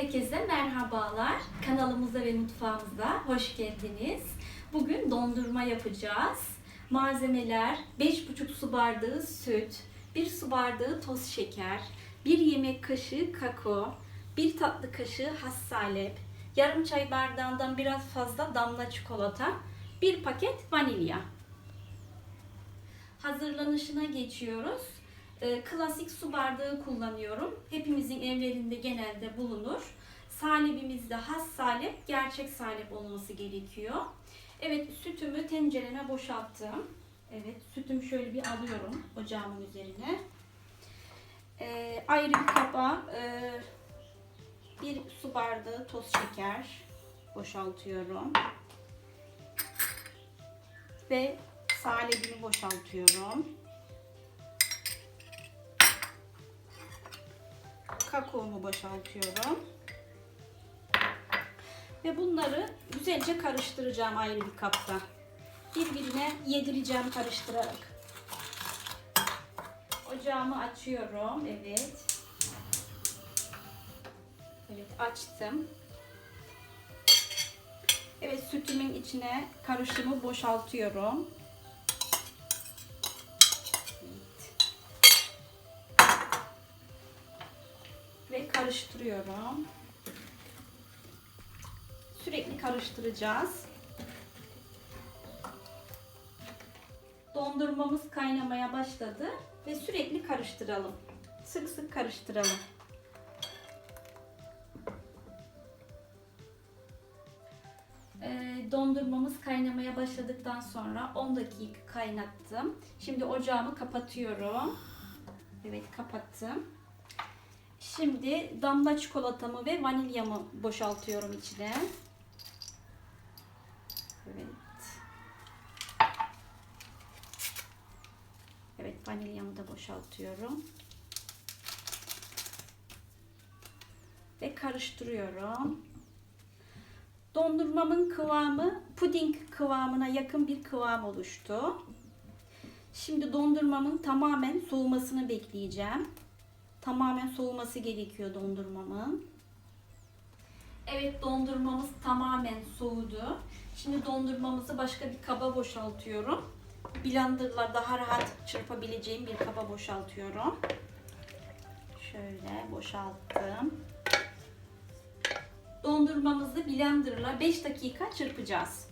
Herkese merhabalar. Kanalımıza ve mutfağımıza hoş geldiniz. Bugün dondurma yapacağız. Malzemeler 5,5 su bardağı süt, 1 su bardağı toz şeker, 1 yemek kaşığı kakao, 1 tatlı kaşığı has salep, yarım çay bardağından biraz fazla damla çikolata, 1 paket vanilya. Hazırlanışına geçiyoruz. Ee, Klasik su bardağı kullanıyorum. Hepimizin evlerinde genelde bulunur. Salebimizde has salep, gerçek salep olması gerekiyor. Evet, sütümü tencereme boşalttım. Evet, sütümü şöyle bir alıyorum ocağımın üzerine. Ee, ayrı bir kaba e, bir su bardağı toz şeker boşaltıyorum. Ve salebimi boşaltıyorum. Kakaomu boşaltıyorum. Ve bunları güzelce karıştıracağım ayrı bir kapta. Birbirine yedireceğim karıştırarak. Ocağımı açıyorum. Evet. Evet açtım. Evet sütümün içine karışımı boşaltıyorum. Karıştırıyorum. Sürekli karıştıracağız. Dondurmamız kaynamaya başladı ve sürekli karıştıralım. Sık sık karıştıralım. Ee, dondurmamız kaynamaya başladıktan sonra 10 dakika kaynattım. Şimdi ocağımı kapatıyorum. Evet kapattım. Şimdi damla çikolatamı ve vanilyamı boşaltıyorum içine. Evet. Evet vanilyamı da boşaltıyorum. Ve karıştırıyorum. Dondurmamın kıvamı puding kıvamına yakın bir kıvam oluştu. Şimdi dondurmamın tamamen soğumasını bekleyeceğim. Tamamen soğuması gerekiyor dondurmamın. Evet dondurmamız tamamen soğudu. Şimdi dondurmamızı başka bir kaba boşaltıyorum. Blenderla daha rahat çırpabileceğim bir kaba boşaltıyorum. Şöyle boşalttım. Dondurmamızı blenderla 5 dakika çırpacağız.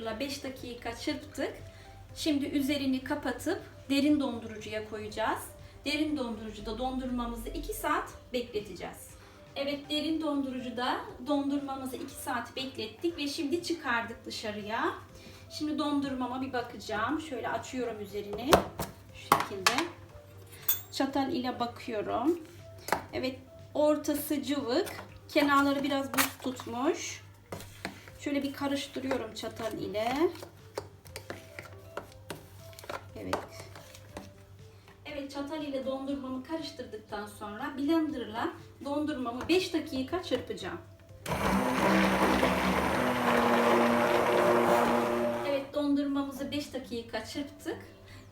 Blenderla 5 dakika çırptık. Şimdi üzerini kapatıp derin dondurucuya koyacağız. Derin dondurucuda dondurmamızı 2 saat bekleteceğiz. Evet derin dondurucuda dondurmamızı 2 saat beklettik ve şimdi çıkardık dışarıya. Şimdi dondurmama bir bakacağım. Şöyle açıyorum üzerini. Şu şekilde. Çatal ile bakıyorum. Evet ortası cıvık. Kenarları biraz buz tutmuş. Şöyle bir karıştırıyorum çatal ile. Evet. Evet çatal ile dondurmamı karıştırdıktan sonra blenderla dondurmamı 5 dakika çırpacağım. Evet dondurmamızı 5 dakika çırptık.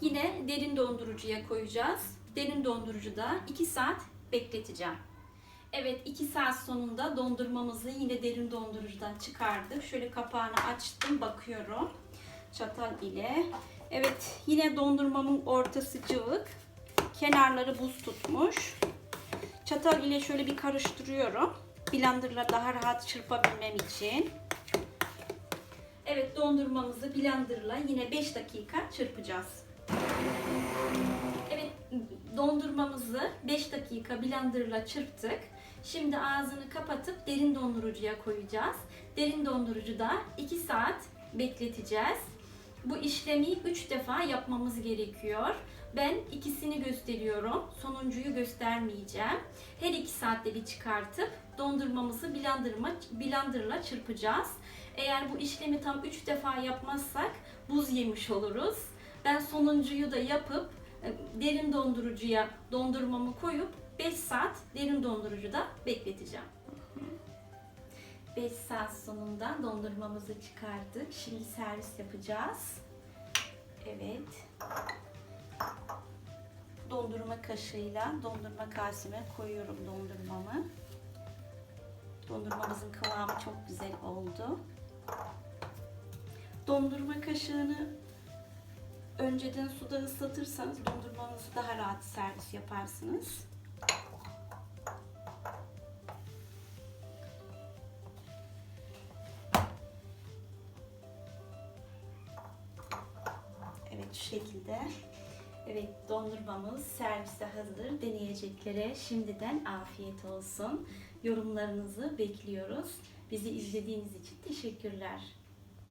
Yine derin dondurucuya koyacağız. Derin dondurucuda 2 saat bekleteceğim. Evet 2 saat sonunda dondurmamızı yine derin dondurucudan çıkardık. Şöyle kapağını açtım bakıyorum çatal ile. Evet yine dondurmamın ortası cıvık. Kenarları buz tutmuş. Çatal ile şöyle bir karıştırıyorum. Blenderla daha rahat çırpabilmem için. Evet dondurmamızı blenderla yine 5 dakika çırpacağız. Evet dondurmamızı 5 dakika blenderla çırptık. Şimdi ağzını kapatıp derin dondurucuya koyacağız. Derin dondurucuda 2 saat bekleteceğiz. Bu işlemi 3 defa yapmamız gerekiyor. Ben ikisini gösteriyorum. Sonuncuyu göstermeyeceğim. Her 2 saatte bir çıkartıp dondurmamızı blenderma, blenderla çırpacağız. Eğer bu işlemi tam 3 defa yapmazsak buz yemiş oluruz. Ben sonuncuyu da yapıp derin dondurucuya dondurmamı koyup 5 saat derin dondurucuda bekleteceğim. 5 saat sonunda dondurmamızı çıkardık. Şimdi servis yapacağız. Evet. kaşığıyla dondurma kaseme koyuyorum dondurmamı. Dondurmamızın kıvamı çok güzel oldu. Dondurma kaşığını önceden suda ıslatırsanız dondurmanızı daha rahat servis yaparsınız. Evet şu şekilde. Evet dondurmamız serviste hazır. Deneyeceklere şimdiden afiyet olsun. Yorumlarınızı bekliyoruz. Bizi izlediğiniz için teşekkürler.